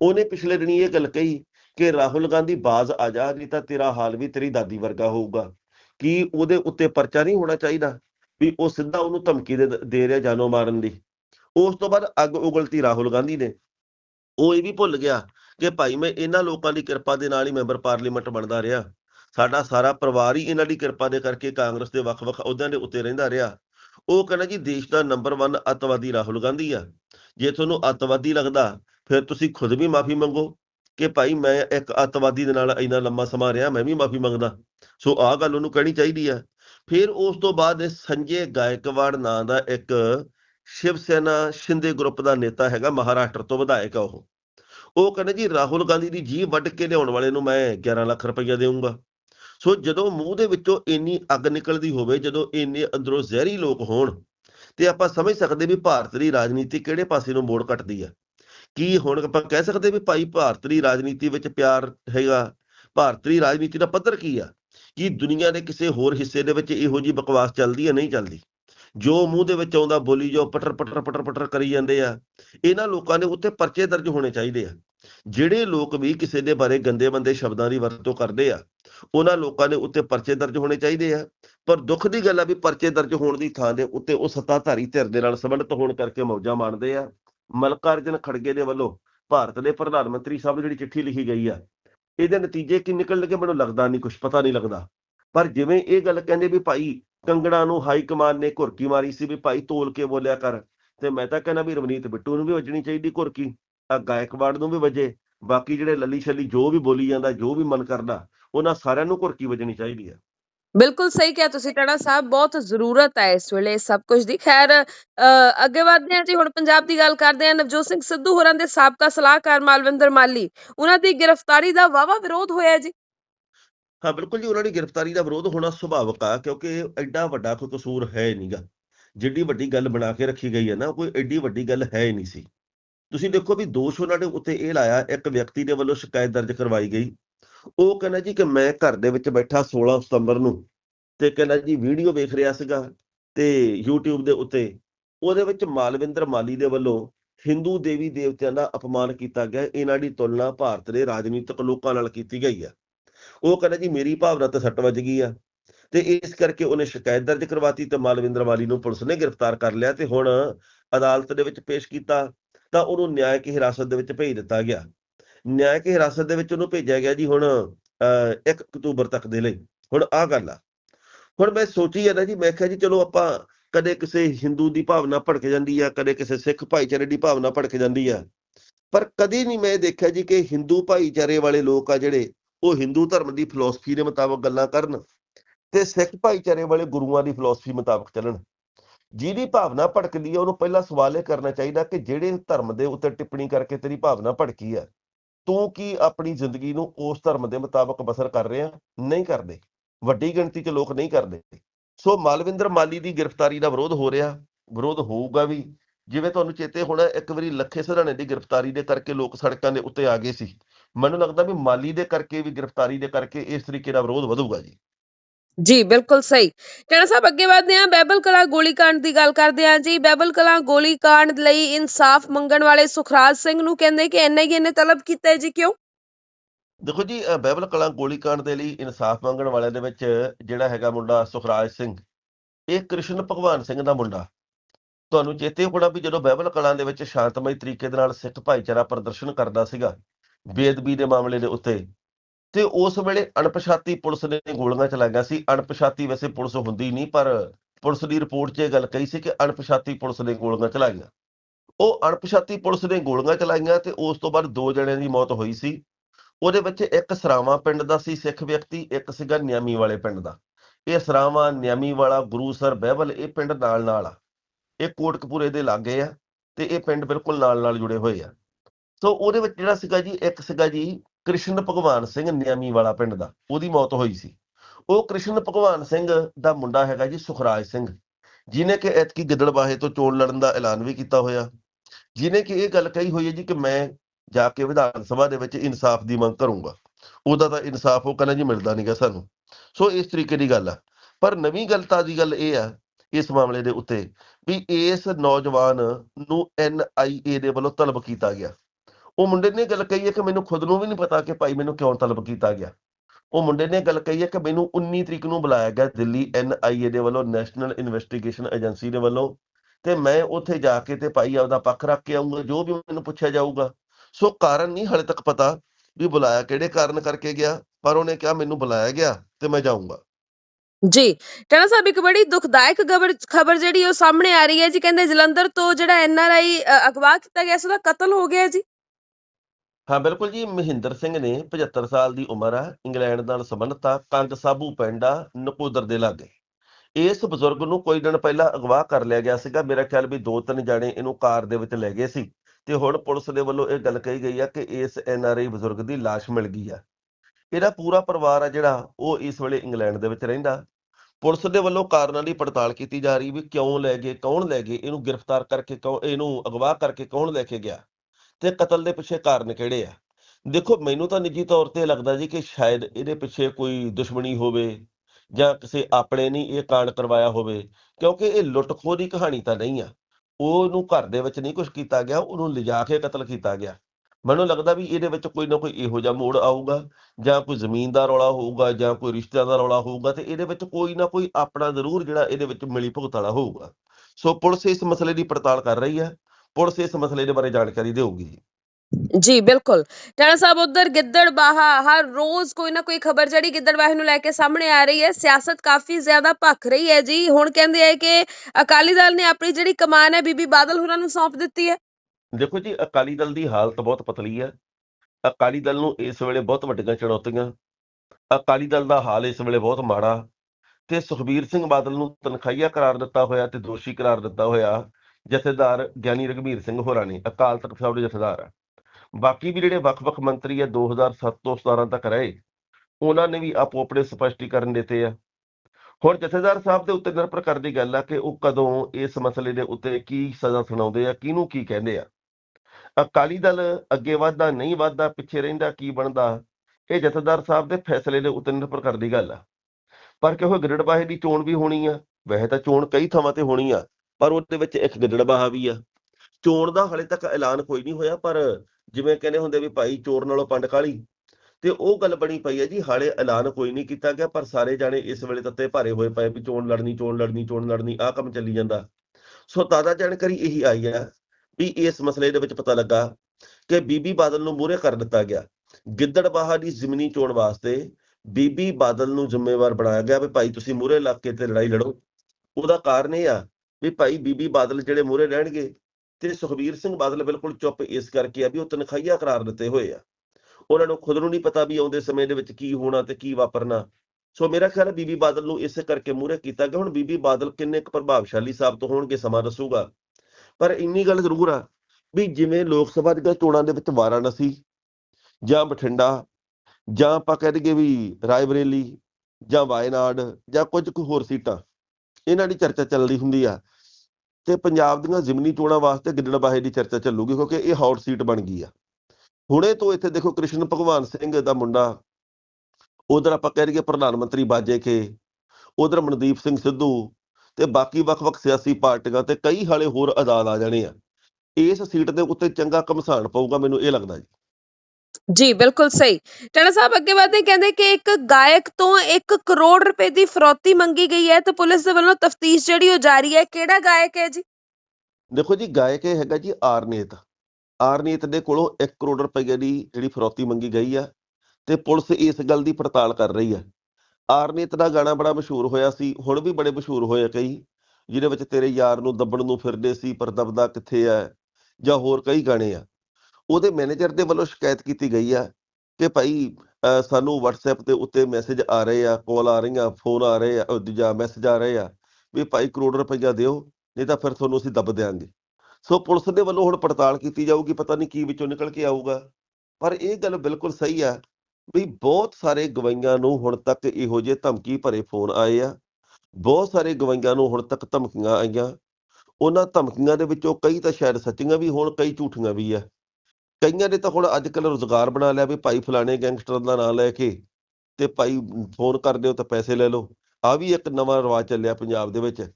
ਉਹਨੇ ਪਿਛਲੇ ਦਿਨੀ ਇਹ ਗੱਲ ਕਹੀ ਕਿ ਰਾਹੁਲ ਗਾਂਧੀ ਬਾਜ਼ ਆ ਜਾ, ਨਹੀਂ ਤਾਂ ਤੇਰਾ ਹਾਲ ਵੀ ਤੇਰੀ ਦਾਦੀ ਵਰਗਾ ਹੋਊਗਾ। ਕਿ ਉਹਦੇ ਉੱਤੇ ਪਰਚਾ ਨਹੀਂ ਹੋਣਾ ਚਾਹੀਦਾ ਵੀ ਉਹ ਸਿੱਧਾ ਉਹਨੂੰ ਧਮਕੀ ਦੇ ਦੇ ਰਿਹਾ ਜਾਨੋਂ ਮਾਰਨ ਦੀ? ਉਸ ਤੋਂ ਬਾਅਦ ਅੱਗ ਉਗਲਤੀ ਰਾਹੁਲ ਗਾਂਧੀ ਨੇ। ਉਹ ਇਹ ਵੀ ਭੁੱਲ ਗਿਆ ਕਿ ਭਾਈ ਮੈਂ ਇਹਨਾਂ ਲੋਕਾਂ ਦੀ ਕਿਰਪਾ ਦੇ ਨਾਲ ਹੀ ਮੈਂਬਰ ਪਾਰਲੀਮੈਂਟ ਬਣਦਾ ਰਿਹਾ। ਸਾਡਾ ਸਾਰਾ ਪਰਿਵਾਰ ਹੀ ਇਹਨਾਂ ਦੀ ਕਿਰਪਾ ਦੇ ਕਰਕੇ ਕਾਂਗਰਸ ਦੇ ਵੱਖ-ਵੱਖ ਅਹੁਦਿਆਂ ਦੇ ਉੱਤੇ ਰਹਿੰਦਾ ਰਿਹਾ। ਉਹ ਕਹਿੰਦਾ ਜੀ, ਦੇਸ਼ ਦਾ ਨੰਬਰ 1 ਅੱਤਵਾਦੀ ਰਾਹੁਲ ਗਾਂਧੀ ਆ। ਜੇ ਤੁਹਾਨੂੰ ਅੱਤਵਾਦੀ ਲੱਗਦਾ, ਫਿਰ ਤੁਸੀਂ ਖੁਦ ਵੀ ਮਾਫੀ ਮੰਗੋ ਕਿ ਭਾਈ ਮੈਂ ਇੱਕ ਅੱਤਵਾਦੀ ਦੇ ਨਾਲ ਇੰਨਾ ਲੰਮਾ ਸਮਾਂ ਰਿਹਾ, ਮੈਂ ਵੀ ਮਾਫੀ ਮੰਗਦਾ। ਸੋ ਆਹ ਗੱਲ ਉਹਨੂੰ ਕਹਿਣੀ ਚਾਹੀਦੀ ਆ। ਫਿਰ ਉਸ ਤੋਂ ਬਾਅਦ ਸੰਜੇ ਗਾਇਕਵਾੜ ਨਾਂ ਦਾ ਇੱਕ ਸ਼ਿਵ ਸੈਨਾ ਸ਼ਿੰਦੇ ਗਰੁੱਪ ਦਾ ਨੇਤਾ ਹੈਗਾ, ਮਹਾਰਾਸ਼ਟਰ ਤੋਂ ਵਿਧਾਇਕ ਆ ਉਹ। ਉਹ ਕਹਿੰਦੇ ਜੀ ਰਾਹੁਲ ਗਾਂਧੀ ਦੀ ਜੀਭ ਵੱਢ ਕੇ ਲਿਆਉਣ ਵਾਲੇ ਨੂੰ ਮੈਂ 11 ਲੱਖ ਰੁਪਈਆ ਦੇਵਾਂਗਾ ਸੋ ਜਦੋਂ ਮੂੰਹ ਦੇ ਵਿੱਚੋਂ ਇੰਨੀ ਅੱਗ ਨਿਕਲਦੀ ਹੋਵੇ, ਜਦੋਂ ਇੰਨੇ ਅੰਦਰੋਂ ਜ਼ਹਿਰੀ ਲੋਕ ਹੋਣ, ਤੇ ਆਪਾਂ ਸਮਝ ਸਕਦੇ ਵੀ ਭਾਰਤ ਦੀ ਰਾਜਨੀਤੀ ਕਿਹੜੇ ਪਾਸੇ ਨੂੰ ਮੋੜ ਕੱਟਦੀ ਹੈ ਕੀ ਹੁਣ ਆਪਾਂ ਕਹਿ ਸਕਦੇ ਵੀ ਭਾਈ ਭਾਰਤ ਦੀ ਰਾਜਨੀਤੀ ਵਿੱਚ ਪਿਆਰ ਹੈਗਾ? ਭਾਰਤ ਦੀ ਰਾਜਨੀਤੀ ਦਾ ਪੱਧਰ ਕੀ ਆ? ਕੀ ਦੁਨੀਆ ਦੇ ਕਿਸੇ ਹੋਰ ਹਿੱਸੇ ਦੇ ਵਿੱਚ ਇਹੋ ਜੀ ਬਕਵਾਸ ਚੱਲਦੀ ਹੈ ਨਹੀਂ ਚੱਲਦੀ? ਜੋ ਮੂੰਹ ਦੇ ਵਿੱਚ ਆਉਂਦਾ ਬੋਲੀ, ਜੋ ਪਟਰ ਪਟਰ ਪਟਰ ਪਟਰ ਕਰੀ ਜਾਂਦੇ ਆ, ਇਹਨਾਂ ਲੋਕਾਂ ਦੇ ਉੱਤੇ ਪਰਚੇ ਦਰਜ ਹੋਣੇ ਚਾਹੀਦੇ ਆ। ਜਿਹੜੇ ਲੋਕ ਵੀ ਕਿਸੇ ਦੇ ਬਾਰੇ ਗੰਦੇ ਬੰਦੇ ਸ਼ਬਦਾਂ ਦੀ ਵਰਤੋਂ ਕਰਦੇ ਆ, ਉਹਨਾਂ ਲੋਕਾਂ ਦੇ ਉੱਤੇ ਪਰਚੇ ਦਰਜ ਹੋਣੇ ਚਾਹੀਦੇ ਆ। ਪਰ ਦੁੱਖ ਦੀ ਗੱਲ ਆ ਵੀ ਪਰਚੇ ਦਰਜ ਹੋਣ ਦੀ ਥਾਂ ਦੇ ਉੱਤੇ ਉਹ ਸੱਤਾਧਾਰੀ ਧਿਰ ਦੇ ਨਾਲ ਸੰਬੰਧਿਤ ਹੋਣ ਕਰਕੇ ਮੌਜਾਂ ਮਾਣਦੇ ਆ। ਮਲਕਾਰਜਨ ਖੜਗੇ ਦੇ ਵੱਲੋਂ ਭਾਰਤ ਦੇ ਪ੍ਰਧਾਨ ਮੰਤਰੀ ਸਾਹਿਬ ਨੂੰ ਜਿਹੜੀ ਚਿੱਠੀ ਲਿਖੀ ਗਈ ਆ, ਇਹਦੇ ਨਤੀਜੇ ਕੀ ਨਿਕਲਣਗੇ ਮੈਨੂੰ ਲੱਗਦਾ ਨਹੀਂ ਕੁਝ ਪਤਾ ਨਹੀਂ ਲੱਗਦਾ। ਪਰ ਜਿਵੇਂ ਇਹ ਗੱਲ ਕਹਿੰਦੇ ਵੀ ਭਾਈ ਕੰਗਣਾ ਨੂੰ ਹਾਈ ਕਮਾਨ ਨੇ ਘੁਰਕੀ ਮਾਰੀ ਸੀ ਵੀ ਭਾਈ ਤੋਲ ਕੇ ਬੋਲਿਆ ਕਰ। ਤੇ ਮੈਂ ਤਾਂ ਕਹਿੰਦਾ ਵੀ ਰਵਨੀਤ ਬਿੱਟੂ ਨੂੰ ਵੀ ਵੱਜਣੀ ਚਾਹੀਦੀ ਘੁਰਕੀ ਆ ਗਾਇਕਵਾੜ ਨੂੰ ਵੀ ਵਜੇ। ਬਾਕੀ ਜਿਹੜੇ ਲੱਲੀ ਛੱਲੀ ਜੋ ਵੀ ਬੋਲੀ ਜਾਂਦਾ ਜੋ ਵੀ ਮਨ ਕਰਦਾ ਉਹਨਾਂ ਸਾਰਿਆਂ ਨੂੰ ਘੁਰਕੀ ਵੱਜਣੀ ਚਾਹੀਦੀ ਹੈ ਬਿਲਕੁਲ ਸਹੀ ਕਿਹਾ ਤੁਸੀਂ ਟਣਾ ਸਾਹਿਬ ਬਹੁਤ ਜ਼ਰੂਰਤ ਹੈ ਇਸ ਵੇਲੇ ਸਭ ਕੁਝ ਦੀ। ਖੈਰ ਅ, ਅੱਗੇ ਵਧਦੇ ਹਾਂ ਜੀ ਹੁਣ ਪੰਜਾਬ ਦੀ ਗੱਲ ਕਰਦੇ ਹਾਂ। ਨਵਜੋਤ ਸਿੰਘ ਸਿੱਧੂ ਹੋਰਾਂ ਦੇ ਸਾਬਕਾ ਸਲਾਹਕਾਰ ਮਾਲਵਿੰਦਰ ਮਾਲੀ ਉਹਨਾਂ ਦੀ ਗ੍ਰਿਫਤਾਰੀ ਦਾ ਵਾਵਾ ਵਿਰੋਧ ਹੋਇਆ ਜੀ। ਹਾਂ, ਬਿਲਕੁਲ ਜੀ, ਉਹਨਾਂ ਦੀ ਗ੍ਰਿਫਤਾਰੀ ਦਾ ਵਿਰੋਧ ਹੋਣਾ ਸੁਭਾਵਕ ਆ, ਕਿਉਂਕਿ ਐਡਾ ਵੱਡਾ ਕੋਈ ਕਸੂਰ ਹੈ ਨਹੀਂਗਾ ਜਿੱਡੀ ਵੱਡੀ ਗੱਲ ਬਣਾ ਕੇ ਰੱਖੀ ਗਈ ਹੈ ਨਾ, ਕੋਈ ਐਡੀ ਵੱਡੀ ਗੱਲ ਹੈ ਹੀ ਨਹੀਂ ਸੀ। ਤੁਸੀਂ ਦੇਖੋ ਵੀ ਦੋਸ਼ ਉਹਨਾਂ ਦੇ ਉੱਤੇ ਇਹ ਲਾਇਆ, ਇੱਕ ਵਿਅਕਤੀ ਦੇ ਵੱਲੋਂ ਸ਼ਿਕਾਇਤ ਦਰਜ ਕਰਵਾਈ ਗਈ। ਉਹ ਕਹਿੰਦਾ ਜੀ ਕਿ ਮੈਂ ਘਰ ਦੇ ਵਿੱਚ ਬੈਠਾ 16 ਸਤੰਬਰ ਨੂੰ ਤੇ ਕਹਿੰਦਾ ਜੀ ਵੀਡੀਓ ਵੇਖ ਰਿਹਾ ਸੀਗਾ ਤੇ YouTube ਦੇ ਉੱਤੇ। ਉਹਦੇ ਵਿੱਚ ਮਾਲਵਿੰਦਰ ਮਾਲੀ ਦੇ ਵੱਲੋਂ ਹਿੰਦੂ ਦੇਵੀ ਦੇਵਤਿਆਂ ਦਾ ਅਪਮਾਨ ਕੀਤਾ ਗਿਆ। ਇਹਨਾਂ ਦੀ ਤੁਲਨਾ ਭਾਰਤ ਦੇ ਰਾਜਨੀਤਿਕ ਲੋਕਾਂ ਨਾਲ ਕੀਤੀ ਗਈ ਆ। ਉਹ ਕਹਿੰਦਾ ਜੀ ਮੇਰੀ ਭਾਵਨਾ ਤੇ ਸੱਟ ਵੱਜ ਗਈ ਆ। ਤੇ ਇਸ ਕਰਕੇ ਉਹਨੇ ਸ਼ਿਕਾਇਤ ਦਰਜ ਕਰਵਾਤੀ ਤੇ ਮਾਲਵਿੰਦਰ ਵਾਲੀ ਨੂੰ ਪੁਲਿਸ ਨੇ ਗ੍ਰਿਫਤਾਰ ਕਰ ਲਿਆ ਤੇ ਹੁਣ ਅਦਾਲਤ ਦੇ ਵਿੱਚ ਪੇਸ਼ ਕੀਤਾ ਤਾਂ ਉਹਨੂੰ ਨਿਆਇਕ ਹਿਰਾਸਤ ਦੇ ਵਿੱਚ ਭੇਜ ਦਿੱਤਾ ਗਿਆ। ਨਿਆਇਕ ਹਿਰਾਸਤ ਦੇ ਵਿੱਚ ਉਹਨੂੰ ਭੇਜਿਆ ਗਿਆ ਜੀ ਹੁਣ 1 ਅਕਤੂਬਰ ਤੱਕ ਦੇ ਲਈ। ਹੁਣ ਆਹ ਗੱਲ ਆ। ਹੁਣ ਮੈਂ ਸੋਚੀ ਜਾਂਦਾ ਜੀ, ਮੈਂ ਕਿਹਾ ਜੀ ਚਲੋ ਆਪਾਂ ਕਦੇ ਕਿਸੇ ਹਿੰਦੂ ਦੀ ਭਾਵਨਾ ਭੜਕ ਜਾਂਦੀ ਆ, ਕਦੇ ਕਿਸੇ ਸਿੱਖ ਭਾਈਚਾਰੇ ਦੀ ਭਾਵਨਾ ਭੜਕ ਜਾਂਦੀ ਆ। ਪਰ ਕਦੀ ਨਹੀਂ ਮੈਂ ਦੇਖਿਆ ਜੀ ਕਿ ਹਿੰਦੂ ਭਾਈਚਾਰੇ ਵਾਲੇ ਲੋਕ ਆ ਜਿਹੜੇ ਉਹ ਹਿੰਦੂ ਧਰਮ ਦੀ ਫਿਲਾਸਫੀ ਦੇ ਮੁਤਾਬਕ ਗੱਲਾਂ ਕਰਨ ਤੇ ਸਿੱਖ ਭਾਈਚਾਰੇ ਵਾਲੇ ਗੁਰੂਆਂ ਦੀ ਫਿਲਾਸਫੀ ਮੁਤਾਬਕ ਚੱਲਣ। ਜਿਹਦੀ ਭਾਵਨਾ ਭੜਕਦੀ ਹੈ ਉਹਨੂੰ ਪਹਿਲਾਂ ਸਵਾਲ ਇਹ ਕਰਨਾ ਚਾਹੀਦਾ ਕਿ ਜਿਹੜੇ ਧਰਮ ਦੇ ਉੱਤੇ ਟਿੱਪਣੀ ਕਰਕੇ ਤੇਰੀ ਭਾਵਨਾ ਭੜਕੀ ਹੈ ਤੂੰ ਕੀ ਆਪਣੀ ਜ਼ਿੰਦਗੀ ਨੂੰ ਉਸ ਧਰਮ ਦੇ ਮੁਤਾਬਕ ਬਸਰ ਕਰ ਰਿਹਾ? ਨਹੀਂ ਕਰਦੇ। ਵੱਡੀ ਗਿਣਤੀ 'ਚ ਲੋਕ ਨਹੀਂ ਕਰਦੇ। ਸੋ ਮਾਲਵਿੰਦਰ ਮਾਲੀ ਦੀ ਗ੍ਰਿਫਤਾਰੀ ਦਾ ਵਿਰੋਧ ਹੋ ਰਿਹਾ। ਵਿਰੋਧ ਹੋਊਗਾ ਵੀ। ਜਿਵੇਂ ਤੁਹਾਨੂੰ ਚੇਤੇ ਹੋਣਾ ਇੱਕ ਵਾਰੀ ਲੱਖੇ ਸਰਾਣੇ ਦੀ ਗ੍ਰਿਫਤਾਰੀ ਦੇ ਕਰਕੇ ਲੋਕ ਸੜਕਾਂ ਦੇ ਉੱਤੇ ਆ ਗਏ ਸੀ। ਮੈਨੂੰ ਲੱਗਦਾ ਵੀ ਮਾਲੀ ਦੇ ਕਰਕੇ ਵੀ ਗ੍ਰਿਫਤਾਰੀ ਦੇ ਕਰਕੇ ਇਸ ਤਰੀਕੇ ਦਾ ਵਿਰੋਧ ਵਧੂਗਾ ਜੀ। ਜੀ ਬਿਲਕੁਲ ਸਹੀ। ਕਹਿਣਾ ਸਾਹਿਬ ਅੱਗੇ ਵਧਦੇ ਆਂ ਬੈਬਲ ਕਲਾ ਗੋਲੀकांड ਦੀ ਗੱਲ ਕਰਦੇ ਆਂ ਜੀ। ਬੈਬਲ ਕਲਾ ਗੋਲੀकांड ਲਈ ਇਨਸਾਫ ਮੰਗਣ ਵਾਲੇ ਸੁਖਰਾਜ ਸਿੰਘ ਨੂੰ ਕਹਿੰਦੇ ਕਿ ਐਨਆਈਏ ਨੇ ਤਲਬ ਕੀਤਾ ਜੀ ਕਿਉਂ? ਦੇਖੋ ਜੀ ਬੈਬਲ ਕਲਾ ਗੋਲੀकांड ਦੇ ਲਈ ਇਨਸਾਫ ਮੰਗਣ ਵਾਲਿਆਂ ਦੇ ਵਿੱਚ ਜਿਹੜਾ ਹੈਗਾ ਮੁੰਡਾ ਸੁਖਰਾਜ ਸਿੰਘ ਇਹ ਕ੍ਰਿਸ਼ਨ ਭਗਵਾਨ ਸਿੰਘ ਦਾ ਮੁੰਡਾ। ਤੁਹਾਨੂੰ ਚੇਤੇ ਹੋਣਾ ਵੀ ਜਦੋਂ ਬਾਈਬਲ ਕਲਾਂ ਦੇ ਵਿੱਚ ਸ਼ਾਂਤਮਈ ਤਰੀਕੇ ਦੇ ਨਾਲ ਸਿੱਖ ਭਾਈਚਾਰਾ ਪ੍ਰਦਰਸ਼ਨ ਕਰਦਾ ਸੀਗਾ, ਬੇਅਦਬੀ ਦੇ ਮਾਮਲੇ ਦੇ ਉੱਤੇ, ਤੇ ਉਸ ਵੇਲੇ ਅਣਪਛਾਤੀ ਪੁਲਿਸ ਨੇ ਗੋਲੀਆਂ ਚਲਾਈਆਂ ਸੀ। ਅਣਪਛਾਤੀ ਵੈਸੇ ਪੁਲਿਸ ਹੁੰਦੀ ਨਹੀਂ, ਪਰ ਪੁਲਿਸ ਦੀ ਰਿਪੋਰਟ 'ਚ ਇਹ ਗੱਲ ਕਹੀ ਸੀ ਕਿ ਅਣਪਛਾਤੀ ਪੁਲਿਸ ਨੇ ਗੋਲੀਆਂ ਚਲਾਈਆਂ। ਉਹ ਅਣਪਛਾਤੀ ਪੁਲਿਸ ਨੇ ਗੋਲੀਆਂ ਚਲਾਈਆਂ ਤੇ ਉਸ ਤੋਂ ਬਾਅਦ ਦੋ ਜਣਿਆਂ ਦੀ ਮੌਤ ਹੋਈ ਸੀ। ਉਹਦੇ ਵਿੱਚ ਇੱਕ ਸਰਾਵਾਂ ਪਿੰਡ ਦਾ ਸੀ, ਸਿੱਖ ਵਿਅਕਤੀ, ਇੱਕ ਸੀਗਾ ਨਿਆਮੀ ਵਾਲੇ ਪਿੰਡ ਦਾ। ਇਹ ਸਰਾਵਾਂ ਨਿਆਮੀ ਵਾਲਾ ਗੁਰੂਸਰ ਬਹਿਬਲ ਇਹ ਪਿੰਡ ਨਾਲ ਨਾਲ ਆ। ਇਹ ਕੋਟਕਪੂਰੇ ਦੇ ਲਾਗੇ ਆ ਤੇ ਇਹ ਪਿੰਡ ਬਿਲਕੁਲ ਨਾਲ ਨਾਲ ਜੁੜੇ ਹੋਏ ਆ। ਸੋ ਉਹਦੇ ਵਿੱਚ ਜਿਹੜਾ ਸੀਗਾ ਜੀ, ਇੱਕ ਸੀਗਾ ਜੀ ਕ੍ਰਿਸ਼ਨ ਭਗਵਾਨ ਸਿੰਘ ਨਿਆਮੀ ਵਾਲਾ ਪਿੰਡ ਦਾ, ਉਹਦੀ ਮੌਤ ਹੋਈ ਸੀ। ਉਹ ਕ੍ਰਿਸ਼ਨ ਭਗਵਾਨ ਸਿੰਘ ਦਾ ਮੁੰਡਾ ਹੈਗਾ ਜੀ ਸੁਖਰਾਜ ਸਿੰਘ ਜਿਨੇ ਕਿ ਐਤਕੀ ਗਿੱਦੜਬਾਹੇ ਤੋਂ ਚੋਣ ਲੜਨ ਦਾ ਐਲਾਨ ਵੀ ਕੀਤਾ ਹੋਇਆ। ਜਿਨੇ ਕਿ ਇਹ ਗੱਲ ਕਹੀ ਹੋਈ ਹੈ ਜੀ ਕਿ ਮੈਂ ਜਾ ਕੇ ਵਿਧਾਨ ਸਭਾ ਦੇ ਵਿੱਚ ਇਨਸਾਫ ਦੀ ਮੰਗ ਕਰੂੰਗਾ। ਉਹਦਾ ਤਾਂ ਇਨਸਾਫ ਉਹ ਕਹਿੰਦਾ ਜੀ ਮਿਲਦਾ ਨਹੀਂਗਾ ਸਾਨੂੰ। ਸੋ ਇਸ ਤਰੀਕੇ ਦੀ ਗੱਲ ਆ। ਪਰ ਨਵੀਂ ਗੱਲ ਦੀ ਗੱਲ ਇਹ ਆ ਇਸ ਮਾਮਲੇ ਦੇ ਉੱਤੇ ਵੀ ਇਸ ਨੌਜਵਾਨ ਨੂੰ ਐਨਆਈਏ ਦੇ ਵੱਲੋਂ ਤਲਬ ਕੀਤਾ ਗਿਆ। ਉਹ ਮੁੰਡੇ ਨੇ ਗੱਲ ਕਹੀ ਹੈ ਕਿ ਮੈਨੂੰ ਖੁਦ ਨੂੰ ਵੀ ਨਹੀਂ ਪਤਾ ਕਿ ਭਾਈ ਮੈਨੂੰ ਕਿਉਂ ਤਲਬ ਕੀਤਾ ਗਿਆ। ਉਹ ਮੁੰਡੇ ਨੇ ਗੱਲ ਕਹੀ ਹੈ ਕਿ ਮੈਨੂੰ 19 ਤਰੀਕ ਨੂੰ ਬੁਲਾਇਆ ਗਿਆ ਦਿੱਲੀ ਐਨਆਈਏ ਦੇ ਵੱਲੋਂ ਨੈਸ਼ਨਲ ਇਨਵੈਸਟੀਗੇਸ਼ਨ ਏਜੰਸੀ ਦੇ ਵੱਲੋਂ, ਤੇ ਮੈਂ ਉੱਥੇ ਜਾ ਕੇ ਤੇ ਭਾਈ ਆਪਦਾ ਪੱਖ ਰੱਖ ਕੇ ਆਉਂਗਾ ਜੋ ਵੀ ਮੈਨੂੰ ਪੁੱਛਿਆ ਜਾਊਗਾ। ਸੋ ਕਾਰਨ ਨਹੀਂ ਹਲੇ ਤੱਕ ਪਤਾ ਵੀ ਬੁਲਾਇਆ ਕਿਹੜੇ ਕਾਰਨ ਕਰਕੇ ਗਿਆ, ਪਰ ਉਹਨੇ ਕਿਹਾ ਮੈਨੂੰ ਬੁਲਾਇਆ ਗਿਆ ਤੇ ਮੈਂ ਜਾਊਂਗਾ। ਜੀ ਟਾਣਾ ਸਾਹਿਬ ਇੱਕ ਬੜੀ ਦੁਖਦਾਇਕ ਖਬਰ ਖਬਰ ਜਿਹੜੀ ਉਹ ਸਾਹਮਣੇ ਆ ਰਹੀ ਹੈ ਜੀ, ਕਹਿੰਦੇ ਜਲੰਧਰ ਤੋਂ ਜਿਹੜਾ ਐਨਆਰਆਈ ਅਗਵਾ ਕੀਤਾ ਗਿਆ ਸੀ, ਉਹਦਾ ਕਤਲ ਹੋ ਗਿਆ ਜੀ। ਹਾਂ, ਬਿਲਕੁਲ ਜੀ, ਮਹਿੰਦਰ ਸਿੰਘ ਨੇ 75 ਸਾਲ ਦੀ ਉਮਰ ਆ, ਇੰਗਲੈਂਡ ਨਾਲ ਸੰਬੰਧਤ ਆ ਕੰਗ ਸਾਬੂ ਪਿੰਡ ਆ, ਨਕੋਦਰ ਦੇ ਲਾਗੇ। ਇਸ ਬਜ਼ੁਰਗ ਨੂੰ ਕੋਈ ਦਿਨ ਪਹਿਲਾਂ ਅਗਵਾ ਕਰ ਲਿਆ ਗਿਆ ਸੀਗਾ, ਮੇਰਾ ਖਿਆਲ ਵੀ ਦੋ ਤਿੰਨ ਜਾਣੇ ਇਹਨੂੰ ਕਾਰ ਦੇ ਵਿੱਚ ਲੈ ਗਏ ਸੀ। ਤੇ ਹੁਣ ਪੁਲਿਸ ਦੇ ਵੱਲੋਂ ਇਹ ਗੱਲ ਕਹੀ ਗਈ ਆ ਕਿ ਇਸ ਐਨਆਰਆਈ ਬਜ਼ੁਰਗ ਦੀ ਲਾਸ਼ ਮਿਲ ਗਈ ਆ। ਇਹਦਾ ਪੂਰਾ ਪਰਿਵਾਰ ਆ ਜਿਹੜਾ, ਉਹ ਇਸ ਵੇਲੇ ਇੰਗਲੈਂਡ ਦੇ ਵਿੱਚ ਰਹਿੰਦਾ। ਪੁਲਿਸ ਦੇ ਵੱਲੋਂ ਕਾਰਨਾਂ ਦੀ ਪੜਤਾਲ ਕੀਤੀ ਜਾ ਰਹੀ ਵੀ ਕਿਉਂ ਲੈ ਗਏ, ਕੌਣ ਲੈ ਗਏ, ਇਹਨੂੰ ਗ੍ਰਿਫਤਾਰ ਕਰਕੇ ਕੌਣ, ਇਹਨੂੰ ਅਗਵਾ ਕਰਕੇ ਕੌਣ ਲੈ ਕੇ ਗਿਆ ਤੇ ਕਤਲ ਦੇ ਪਿੱਛੇ ਕਾਰਨ ਕਿਹੜੇ ਆ? ਦੇਖੋ, ਮੈਨੂੰ ਤਾਂ ਨਿੱਜੀ ਤੌਰ ਤੇ ਲੱਗਦਾ ਜੀ ਕਿ ਸ਼ਾਇਦ ਇਹਦੇ ਪਿੱਛੇ ਕੋਈ ਦੁਸ਼ਮਣੀ ਹੋਵੇ ਜਾਂ ਕਿਸੇ ਆਪਣੇ ਨਹੀਂ ਇਹ ਕਾਂਡ ਕਰਵਾਇਆ ਹੋਵੇ, ਕਿਉਂਕਿ ਇਹ ਲੁੱਟ-ਖੋਹ ਦੀ ਕਹਾਣੀ ਤਾਂ ਨਹੀਂ ਆ। ਉਹਨੂੰ ਘਰ ਦੇ ਵਿੱਚ ਨਹੀਂ ਕੁਝ ਕੀਤਾ ਗਿਆ, ਉਹਨੂੰ ਲਿਜਾ ਕੇ ਕਤਲ ਕੀਤਾ ਗਿਆ। ਮੈਨੂੰ ਲੱਗਦਾ ਵੀ ਇਹਦੇ ਵਿੱਚ ਕੋਈ ਨਾ ਕੋਈ ਇਹੋ ਜਿਹਾ ਮੋੜ ਆਊਗਾ, ਜਾਂ ਕੋਈ ਜ਼ਮੀਨ ਰੌਲਾ ਹੋਊਗਾ, ਜਾਂ ਕੋਈ ਰਿਸ਼ਤਿਆਂ ਦਾ ਰੌਲਾ ਹੋਊਗਾ, ਤੇ ਇਹਦੇ ਵਿੱਚ ਕੋਈ ਨਾ ਕੋਈ ਆਪਣਾ ਜ਼ਰੂਰ ਜਿਹੜਾ ਇਹਦੇ ਵਿੱਚ ਮਿਲੀ ਭੁਗਤ ਵਾਲਾ ਹੋਊਗਾ। ਸੋ ਪੁਲਿਸ ਇਸ ਮਸਲੇ ਦੀ ਪੜਤਾਲ ਕਰ ਰਹੀ ਹੈ। ਪੁਲਿਸ ਇਸ ਮਸਲੇ ਦੇ ਬਾਰੇ ਜਾਣਕਾਰੀ ਦੇਊਗੀ। ਜੀ ਜੀ, ਬਿਲਕੁਲ। ਟਾਣਾ ਸਾਹਿਬ ਉਧਰ ਗਿੱਦੜਬਾਹਾ, ਹਰ ਰੋਜ਼ ਕੋਈ ਨਾ ਕੋਈ ਖਬਰ ਜਿਹੜੀ ਗਿੱਦੜਬਾਹੇ ਨੂੰ ਲੈ ਕੇ ਸਾਹਮਣੇ ਆ ਰਹੀ ਹੈ। ਸਿਆਸਤ ਕਾਫੀ ਜ਼ਿਆਦਾ ਭਖ ਰਹੀ ਹੈ ਜੀ। ਹੁਣ ਕਹਿੰਦੇ ਆ ਕਿ ਅਕਾਲੀ ਦਲ ਨੇ ਆਪਣੀ ਜਿਹੜੀ ਕਮਾਨ ਹੈ ਬੀਬੀ ਬਾਦਲ ਹੋਰਾਂ ਨੂੰ ਸੌਂਪ ਦਿੱਤੀ ਹੈ। ਦੇਖੋ ਜੀ, ਅਕਾਲੀ ਦਲ ਦੀ ਹਾਲਤ ਬਹੁਤ ਪਤਲੀ ਹੈ। ਅਕਾਲੀ ਦਲ ਨੂੰ ਇਸ ਵੇਲੇ ਬਹੁਤ ਵੱਡੀਆਂ ਚੁਣੌਤੀਆਂ। ਅਕਾਲੀ ਦਲ ਦਾ ਹਾਲ ਇਸ ਵੇਲੇ ਬਹੁਤ ਮਾੜਾ। ਤੇ ਸੁਖਬੀਰ ਸਿੰਘ ਬਾਦਲ ਨੂੰ ਤਨਖਾਹੀਆ ਕਰਾਰ ਦਿੱਤਾ ਹੋਇਆ ਤੇ ਦੋਸ਼ੀ ਕਰਾਰ ਦਿੱਤਾ ਹੋਇਆ ਜਥੇਦਾਰ ਗਿਆਨੀ ਰਘਬੀਰ ਸਿੰਘ ਹੋਰਾਂ ਨੇ, ਅਕਾਲ ਤਖਤ ਸਾਹਿਬ ਦੇ ਜਥੇਦਾਰ ਆ। ਬਾਕੀ ਵੀ ਜਿਹੜੇ ਵੱਖ-ਵੱਖ ਮੰਤਰੀ ਆ 2007 ਤੋਂ 17 ਤੱਕ ਰਹੇ, ਉਹਨਾਂ ਨੇ ਵੀ ਆਪੋ ਆਪਣੇ ਸਪਸ਼ਟੀਕਰਨ ਦਿੱਤੇ ਆ। ਹੁਣ ਜਥੇਦਾਰ ਸਾਹਿਬ ਦੇ ਉੱਤੇ ਨਿਰਭਰ ਕਰਦੀ ਗੱਲ ਆ ਕਿ ਉਹ ਕਦੋਂ ਇਸ ਮਸਲੇ ਦੇ ਉੱਤੇ ਕੀ ਸਜ਼ਾ ਸੁਣਾਉਂਦੇ ਆ, ਕਿਹਨੂੰ ਕੀ ਕਹਿੰਦੇ ਆ। ਅਕਾਲੀ ਦਲ ਅੱਗੇ ਵਧਦਾ, ਨਹੀਂ ਵਧਦਾ, ਪਿੱਛੇ ਰਹਿੰਦਾ, ਕੀ ਬਣਦਾ? ਇਹ ਜਥੇਦਾਰ ਸਾਹਿਬ ਦੇ ਫੈਸਲੇ ਦੇ ਉੱਤੇ ਨਿਰਭਰ ਕਰਦੀ ਗੱਲ ਆ। ਪਰ ਕਿਉਂਕਿ ਗਿੱਦੜਬਾਹੇ ਦੀ ਚੋਣ ਵੀ ਹੋਣੀ ਆ, ਵੈਸੇ ਤਾਂ ਚੋਣ ਕਈ ਥਾਵਾਂ ਤੇ ਹੋਣੀ ਆ, ਪਰ ਉਹਦੇ ਵਿੱਚ ਇੱਕ ਗਿੱਦੜਬਾਹਾ ਵੀ ਆ। ਚੋਣ ਦਾ ਹਲੇ ਤੱਕ ਐਲਾਨ ਕੋਈ ਨਹੀਂ ਹੋਇਆ, ਪਰ ਜਿਵੇਂ ਕਹਿੰਦੇ ਹੁੰਦੇ ਵੀ ਭਾਈ ਚੋਰ ਨਾਲੋਂ ਪੰਡ ਕਾਲੀ ਤੇ ਉਹ ਗੱਲ ਬਣੀ ਪਈ ਹੈ ਜੀ, ਹਾਲੇ ਐਲਾਨ ਕੋਈ ਨਹੀਂ ਕੀਤਾ ਗਿਆ, ਪਰ ਸਾਰੇ ਜਾਣੇ ਇਸ ਵੇਲੇ ਤੱਤੇ ਭਾਰੇ ਹੋਏ ਪਏ ਵੀ ਚੋਣ ਲੜਨੀ ਚੋਣ ਲੜਨੀ ਚੋਣ ਲੜਨੀ, ਆਹ ਕੰਮ ਚੱਲੀ ਜਾਂਦਾ। ਸੋ ਤਾਜ਼ਾ ਜਾਣਕਾਰੀ ਇਹੀ ਆਈ ਹੈ ਵੀ ਇਸ ਮਸਲੇ ਦੇ ਵਿੱਚ ਪਤਾ ਲੱਗਾ ਕਿ ਬੀਬੀ ਬਾਦਲ ਨੂੰ ਮੂਹਰੇ ਕਰ ਦਿੱਤਾ ਗਿਆ। ਗਿੱਦੜਬਾਹਾ ਦੀ ਜ਼ਮੀਨੀ ਚੋਣ ਵਾਸਤੇ ਬੀਬੀ ਬਾਦਲ ਨੂੰ ਜ਼ਿੰਮੇਵਾਰ ਬਣਾਇਆ ਗਿਆ ਵੀ ਭਾਈ ਤੁਸੀਂ ਮੂਹਰੇ ਇਲਾਕੇ ਤੇ ਲੜਾਈ ਲੜੋ। ਉਹਦਾ ਕਾਰਨ ਇਹ ਆ ਵੀ ਭਾਈ ਬੀਬੀ ਬਾਦਲ ਜਿਹੜੇ ਮੂਹਰੇ ਰਹਿਣਗੇ ਤੇ ਸੁਖਬੀਰ ਸਿੰਘ ਬਾਦਲ ਬਿਲਕੁਲ ਚੁੱਪ ਇਸ ਕਰਕੇ ਆ ਵੀ ਉਹ ਤਨਖਾਹੀਆ ਕਰਾਰ ਦਿੱਤੇ ਹੋਏ ਆ। ਉਹਨਾਂ ਨੂੰ ਖੁਦ ਨੂੰ ਨਹੀਂ ਪਤਾ ਵੀ ਆਉਂਦੇ ਸਮੇਂ ਦੇ ਵਿੱਚ ਕੀ ਹੋਣਾ ਤੇ ਕੀ ਵਾਪਰਨਾ। ਸੋ ਮੇਰਾ ਖਿਆਲ ਹੈ ਬੀਬੀ ਬਾਦਲ ਨੂੰ ਇਸੇ ਕਰਕੇ ਮੂਹਰੇ ਕੀਤਾ ਗਿਆ। ਹੁਣ ਬੀਬੀ ਬਾਦਲ ਕਿੰਨੇ ਕੁ ਪ੍ਰਭਾਵਸ਼ਾਲੀ ਸਾਬਤ ਹੋਣਗੇ ਸਮਾਂ ਦੱਸੂਗਾ। ਪਰ ਇੰਨੀ ਗੱਲ ਜ਼ਰੂਰ ਆ ਵੀ ਜਿਵੇਂ ਲੋਕ ਸਭਾ ਦੀਆਂ ਚੋਣਾਂ ਦੇ ਵਿੱਚ ਵਾਰਾਣਸੀ ਜਾਂ ਬਠਿੰਡਾ ਜਾਂ ਆਪਾਂ ਕਹਿ ਦਈਏ ਵੀ ਰਾਏਬਰੇਲੀ ਜਾਂ ਵਾਇਨਾਡ ਜਾਂ ਕੁਝ ਕੁ ਹੋਰ ਸੀਟਾਂ, ਇਹਨਾਂ ਦੀ ਚਰਚਾ ਚੱਲਦੀ ਹੁੰਦੀ ਆ ਤੇ ਪੰਜਾਬ ਦੀਆਂ ਜ਼ਿਮਨੀ ਚੋਣਾਂ ਵਾਸਤੇ ਗਿੱਦੜਬਾਹੇ ਦੀ ਚਰਚਾ ਚੱਲੂਗੀ ਕਿਉਂਕਿ ਇਹ ਹੌਟ ਸੀਟ ਬਣ ਗਈ ਆ। ਹੁਣੇ ਤੋਂ ਇੱਥੇ ਦੇਖੋ ਕ੍ਰਿਸ਼ਨ ਭਗਵਾਨ ਸਿੰਘ ਦਾ ਮੁੰਡਾ, ਉਧਰ ਆਪਾਂ ਕਹਿ ਰਹੀਏ ਪ੍ਰਧਾਨ ਮੰਤਰੀ ਬਾਜੇ ਕੇ ਉਧਰ ਮਨਦੀਪ ਸਿੰਘ ਸਿੱਧੂ ਤੇ ਬਾਕੀ ਵੱਖ-ਵੱਖ ਸਿਆਸੀ ਪਾਰਟੀਆਂ ਤੇ ਕਈ ਹਾਲੇ ਹੋਰ ਆਜ਼ਾਦ ਆ ਜਾਣੇ ਆ। ਇਸ ਸੀਟ ਦੇ ਉੱਤੇ ਚੰਗਾ ਘਮਸਾਨ ਪਊਗਾ ਮੈਨੂੰ ਇਹ ਲੱਗਦਾ ਜੀ। ਜੀ ਬਿਲਕੁਲ ਸਹੀ। ਟਾਣਾ ਸਾਹਿਬ ਅੱਗੇ ਵਧਦੇ ਕਹਿੰਦੇ ਕਿ ਇੱਕ ਗਾਇਕ ਤੋਂ 1 ਕਰੋੜ ਰੁਪਏ ਦੀ ਫਰੌਤੀ ਮੰਗੀ ਗਈ ਹੈ ਤੇ ਪੁਲਿਸ ਦੇ ਵੱਲੋਂ ਤਫਤੀਸ਼ ਜਿਹੜੀ ਉਹ ਜਾਰੀ ਹੈ ਕਿਹੜਾ ਗਾਇਕ ਹੈ ਜੀ? ਦੇਖੋ ਜੀ ਗਾਇਕ ਇਹ ਹੈਗਾ ਜੀ ਆਰਨੀਤ। ਆਰਨੀਤ ਦੇ ਕੋਲੋਂ 1 ਕਰੋੜ ਰੁਪਏ ਦੀ ਜਿਹੜੀ ਫਰੌਤੀ ਮੰਗੀ ਗਈ ਆ ਤੇ ਪੁਲਿਸ ਇਸ ਗੱਲ ਦੀ ਪੜਤਾਲ ਕਰ ਰਹੀ ਆ। ਆਰਨੀਤ ਦਾ ਗਾਣਾ ਬੜਾ ਮਸ਼ਹੂਰ ਹੋਇਆ ਸੀ, ਹੁਣ ਵੀ ਬੜੇ ਮਸ਼ਹੂਰ ਹੋਏ ਆ ਕਈ, ਜਿਹਦੇ ਵਿੱਚ ਤੇਰੇ ਯਾਰ ਨੂੰ ਦੱਬਣ ਨੂੰ ਫਿਰਦੇ ਸੀ, ਪਰ ਦਬਦਾ ਕਿੱਥੇ ਆ, ਜਾਂ ਹੋਰ ਕਈ ਗਾਣੇ ਆ। ਉਹਦੇ ਮੈਨੇਜਰ ਦੇ ਵੱਲੋਂ ਸ਼ਿਕਾਇਤ ਕੀਤੀ ਗਈ ਆ ਕਿ ਭਾਈ ਸਾਨੂੰ WhatsApp ਦੇ ਉੱਤੇ ਮੈਸੇਜ ਆ ਰਹੇ ਆ ਕਾਲ ਆ ਰਹੀਆਂ ਫੋਨ ਆ ਰਹੇ ਆ, ਅਹ ਦੂਜਾ ਮੈਸੇਜ ਆ ਰਹੇ ਆ, ਵੀ ਭਾਈ ਕਰੋੜ ਰੁਪਈਆ ਦਿਓ, ਨਹੀਂ ਤਾਂ ਫਿਰ ਤੁਹਾਨੂੰ ਅਸੀਂ ਦੱਬ ਦਿਆਂਗੇ। ਸੋ ਪੁਲਿਸ ਦੇ ਵੱਲੋਂ ਹੁਣ ਪੜਤਾਲ ਕੀਤੀ ਜਾਊਗੀ, ਪਤਾ ਨਹੀਂ ਕੀ ਵਿੱਚੋਂ ਨਿਕਲ ਕੇ ਆਊਗਾ। ਪਰ ਇਹ ਗੱਲ ਬਿਲਕੁਲ ਸਹੀ ਆ ਵੀ ਬਹੁਤ ਸਾਰੇ ਗਵਾਈਆਂ ਨੂੰ ਹੁਣ ਤੱਕ ਇਹੋ ਜਿਹੇ ਧਮਕੀ ਭਰੇ ਫੋਨ ਆਏ ਆ। ਬਹੁਤ ਸਾਰੇ ਗਵਾਈਆਂ ਨੂੰ ਹੁਣ ਤੱਕ ਧਮਕੀਆਂ ਆਈਆਂ। ਉਹਨਾਂ ਧਮਕੀਆਂ ਦੇ ਵਿੱਚੋਂ ਕਈ ਤਾਂ ਸ਼ਾਇਦ ਸੱਚੀਆਂ ਵੀ ਹੋਣ, ਕਈ ਝੂਠੀਆਂ ਵੀ ਆ। ਕਈਆਂ ਨੇ ਤਾਂ ਹੁਣ ਅੱਜ ਕੱਲ ਰੁਜ਼ਗਾਰ ਬਣਾ ਲਿਆ ਵੀ ਭਾਈ ਫਲਾਣੇ ਗੈਂਗਸਟਰ ਦਾ ਨਾਂ ਲੈ ਕੇ ਤੇ ਭਾਈ ਫੋਨ ਕਰ ਦਿਓ ਤਾਂ ਪੈਸੇ ਲੈ ਲਓ। ਆ ਵੀ ਇੱਕ ਨਵਾਂ ਰਿਵਾਜ ਚੱਲਿਆ ਪੰਜਾਬ ਦੇ ਵਿੱਚ।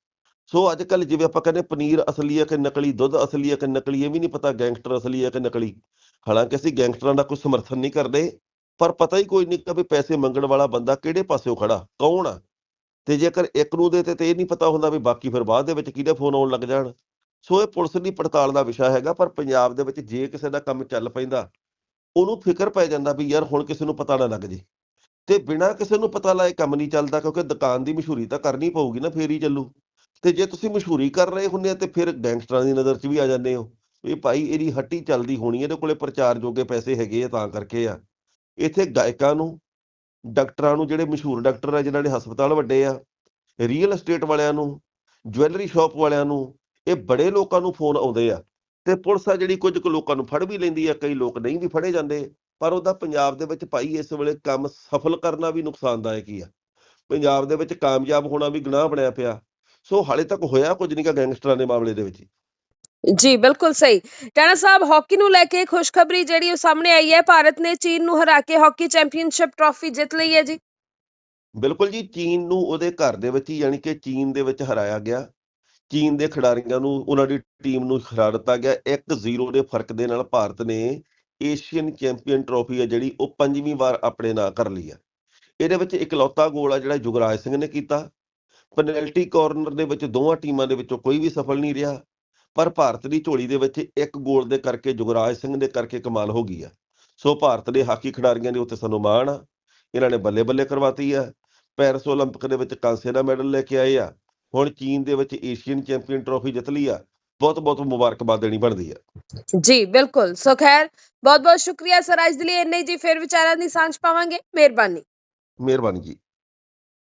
ਸੋ ਅੱਜ ਕੱਲ ਜਿਵੇਂ ਆਪਾਂ ਕਹਿੰਦੇ ਪਨੀਰ ਅਸਲੀ ਹੈ ਕਿ ਨਕਲੀ, ਦੁੱਧ ਅਸਲੀ ਹੈ ਕਿ ਨਕਲੀ, ਇਹ ਵੀ ਨਹੀਂ ਪਤਾ ਗੈਂਗਸਟਰ ਅਸਲੀ ਹੈ ਕਿ ਨਕਲੀ। ਹਾਲਾਂਕਿ ਅਸੀਂ ਗੈਂਗਸਟਰਾਂ ਦਾ ਕੋਈ ਸਮਰਥਨ ਨਹੀਂ ਕਰਦੇ। ਪਰ ਪਤਾ ਹੀ ਕੋਈ ਨਹੀਂ ਕਿ ਵੀ ਪੈਸੇ ਮੰਗਣ ਵਾਲਾ ਬੰਦਾ ਕਿਹੜੇ ਪਾਸਿਓਂ ਖੜਾ, ਕੌਣ ਆ? ਤੇ ਜੇਕਰ ਇੱਕ ਨੂੰ ਦੇ ਤੇ ਤੇ ਇਹ ਨਹੀਂ ਪਤਾ ਹੁੰਦਾ ਵੀ ਬਾਕੀ ਫਿਰ ਬਾਅਦ ਦੇ ਵਿੱਚ ਕਿਹਦੇ ਫੋਨ ਆਉਣ ਲੱਗ ਜਾਣ। ਸੋ ਇਹ ਪੁਲਿਸ ਦੀ ਪੜਤਾਲ ਦਾ ਵਿਸ਼ਾ ਹੈਗਾ, ਪਰ ਪੰਜਾਬ ਦੇ ਵਿੱਚ ਜੇ ਕਿਸੇ ਦਾ ਕੰਮ ਚੱਲ ਪੈਂਦਾ, ਉਹਨੂੰ ਫਿਕਰ ਪੈ ਜਾਂਦਾ ਵੀ ਯਾਰ ਹੁਣ ਕਿਸੇ ਨੂੰ ਪਤਾ ਨਾ ਲੱਗ ਜੇ। ਤੇ ਬਿਨਾਂ ਕਿਸੇ ਨੂੰ ਪਤਾ ਲਾਏ ਕੰਮ ਨਹੀਂ ਚੱਲਦਾ, ਕਿਉਂਕਿ ਦੁਕਾਨ ਦੀ ਮਸ਼ਹੂਰੀ ਤਾਂ ਕਰਨੀ ਪਊਗੀ ਨਾ, ਫੇਰ ਹੀ ਚੱਲੂ। ਤੇ ਜੇ ਤੁਸੀਂ ਮਸ਼ਹੂਰੀ ਕਰ ਰਹੇ ਹੁੰਦੇ ਆ, ਤੇ ਫਿਰ ਗੈਂਗਸਟਰਾਂ ਦੀ ਨਜ਼ਰ 'ਚ ਵੀ ਆ ਜਾਂਦੇ ਹੋ। ਵੀ ਭਾਈ ਇਹਦੀ ਹੱਟੀ ਚੱਲਦੀ ਹੋਣੀ ਇਹਦੇ ਕੋਲੇ ਪ੍ਰਚਾਰ ਜੋਗੇ ਪੈਸੇ ਹੈਗੇ ਆ ਤਾਂ ਕਰਕੇ ਆ। ਇੱਥੇ ਗਾਇਕਾਂ ਨੂੰ, ਡਾਕਟਰਾਂ ਨੂੰ, ਜਿਹੜੇ ਮਸ਼ਹੂਰ ਡਾਕਟਰ ਆ, ਜਿਨ੍ਹਾਂ ਨੇ ਹਸਪਤਾਲ ਵੱਡੇ ਆ ਰੀਅਲ ਏਸਟੇਟ ਵਾਲਿਆਂ ਨੂੰ ਜੁਐਲਰੀ ਸ਼ਾਪ ਵਾਲਿਆਂ ਨੂੰ, ਇਹ ਬੜੇ ਲੋਕਾਂ ਨੂੰ ਫੋਨ ਆਉਂਦੇ ਆ। ਤੇ ਪੁਲਿਸ ਆ ਜਿਹੜੀ ਕੁਝ ਕੁ ਲੋਕਾਂ ਨੂੰ ਫੜ ਵੀ ਲੈਂਦੀ ਆ, ਕਈ ਲੋਕ ਨਹੀਂ ਵੀ ਫੜੇ ਜਾਂਦੇ, ਪਰ ਉਹਦਾ ਪੰਜਾਬ ਦੇ ਵਿੱਚ ਭਾਈ ਇਸ ਵੇਲੇ ਕੰਮ ਸਫਲ ਕਰਨਾ ਵੀ ਨੁਕਸਾਨਦਾਇਕ ਹੀ ਆ। ਪੰਜਾਬ ਦੇ ਵਿੱਚ ਕਾਮਯਾਬ ਹੋਣਾ ਵੀ ਗੁਨਾਹ ਬਣਿਆ ਪਿਆ। ਸੋ ਹਾਲੇ ਤੱਕ ਹੋਇਆ ਕੁਝ ਨਹੀਂ ਗਾ ਗੈਂਗਸਟਰਾਂ ਦੇ ਮਾਮਲੇ ਦੇ ਵਿੱਚ। ਜੀ, ਬਿਲਕੁਲ ਸਹੀ। ਟਾਣਾ ਸਾਹਿਬ, ਹਾਕੀ ਨੂੰ ਲੈ ਕੇ ਖੁਸ਼ਖਬਰੀ ਜਿਹੜੀ ਉਹ ਸਾਹਮਣੇ ਆਈ ਹੈ। ਭਾਰਤ ਨੇ ਚੀਨ ਨੂੰ ਹਰਾ ਕੇ ਹਾਕੀ ਚੈਂਪੀਅਨਸ਼ਿਪ ਟਰਾਫੀ ਜਿੱਤ ਲਈ ਹੈ ਜੀ। ਬਿਲਕੁਲ ਜੀ, ਚੀਨ ਨੂੰ ਉਹਦੇ ਘਰ ਦੇ ਵਿੱਚ ਹੀ ਯਾਨੀ ਕਿ ਚੀਨ ਦੇ ਵਿੱਚ ਹਰਾਇਆ ਗਿਆ। ਚੀਨ ਦੇ ਖਿਡਾਰੀਆਂ ਨੂੰ, ਉਹਨਾਂ ਦੀ ਟੀਮ ਨੂੰ ਹਰਾ ਦਿੱਤਾ ਗਿਆ। 1-0 ਦੇ ਫ਼ਰਕ ਦੇ ਨਾਲ ਭਾਰਤ ਨੇ ਏਸ਼ੀਅਨ ਚੈਂਪੀਅਨ ਟਰਾਫੀ ਹੈ ਜਿਹੜੀ, ਉਹ ਪੰਜਵੀਂ ਵਾਰ ਆਪਣੇ ਨਾਂ ਕਰ ਲਈ ਹੈ। ਇਹਦੇ ਵਿੱਚ ਇਕਲੌਤਾ ਗੋਲ ਆ ਜਿਹੜਾ ਯੁਗਰਾਜ ਸਿੰਘ ਨੇ ਕੀਤਾ। ਪੈਨਲਟੀ ਕਾਰਨਰ ਦੇ ਵਿੱਚ ਦੋਵਾਂ ਟੀਮਾਂ ਦੇ ਵਿੱਚੋਂ ਕੋਈ ਵੀ ਸਫਲ ਨਹੀਂ ਰਿਹਾ। ਪਰ ਭਾਰਤ ਦੀ ਝੋਲੀ ਦੇ ਵਿੱਚ ਇੱਕ ਗੋਲ ਦੇ ਕਰਕੇ ਯੁਵਰਾਜ ਸਿੰਘ ਦੇ ਕਰਕੇ ਕਮਾਲ ਹੋ ਗਈ ਆ ਸੋ ਭਾਰਤ ਦੇ ਹਾਕੀ ਖਿਡਾਰੀਆਂ ਦੇ ਉੱਤੇ ਸਾਨੂੰ ਮਾਣ ਆ ਇਹਨਾਂ ਨੇ ਬੱਲੇ ਬੱਲੇ ਕਰਵਾਤੀ ਆ ਪੈਰਿਸ 올림픽 ਦੇ ਵਿੱਚ ਕਾਂਸੇ ਦਾ ਮੈਡਲ ਲੈ ਕੇ ਆਏ ਆ ਹੁਣ ਚੀਨ ਦੇ ਵਿੱਚ ਏਸ਼ੀਅਨ ਚੈਂਪੀਅਨ ਟਰਾਫੀ ਜਿੱਤ ਲਈ ਆ ਬਹੁਤ ਬਹੁਤ ਮੁਬਾਰਕਬਾਦ ਦੇਣੀ ਬਣਦੀ ਆ ਜੀ ਬਿਲਕੁਲ ਸੋ ਖੈਰ ਬਹੁਤ ਬਹੁਤ ਸ਼ੁਕਰੀਆ ਸਰ ਅੱਜ ਦੇ ਲਈ ਇੰਨੇ ਹੀ ਜੀ ਫਿਰ ਵਿਚਾਰਾਂ ਦੀ ਸਾਂਝ ਪਾਵਾਂਗੇ ਮਿਹਰਬਾਨੀ ਮਿਹਰਬਾਨੀ ਜੀ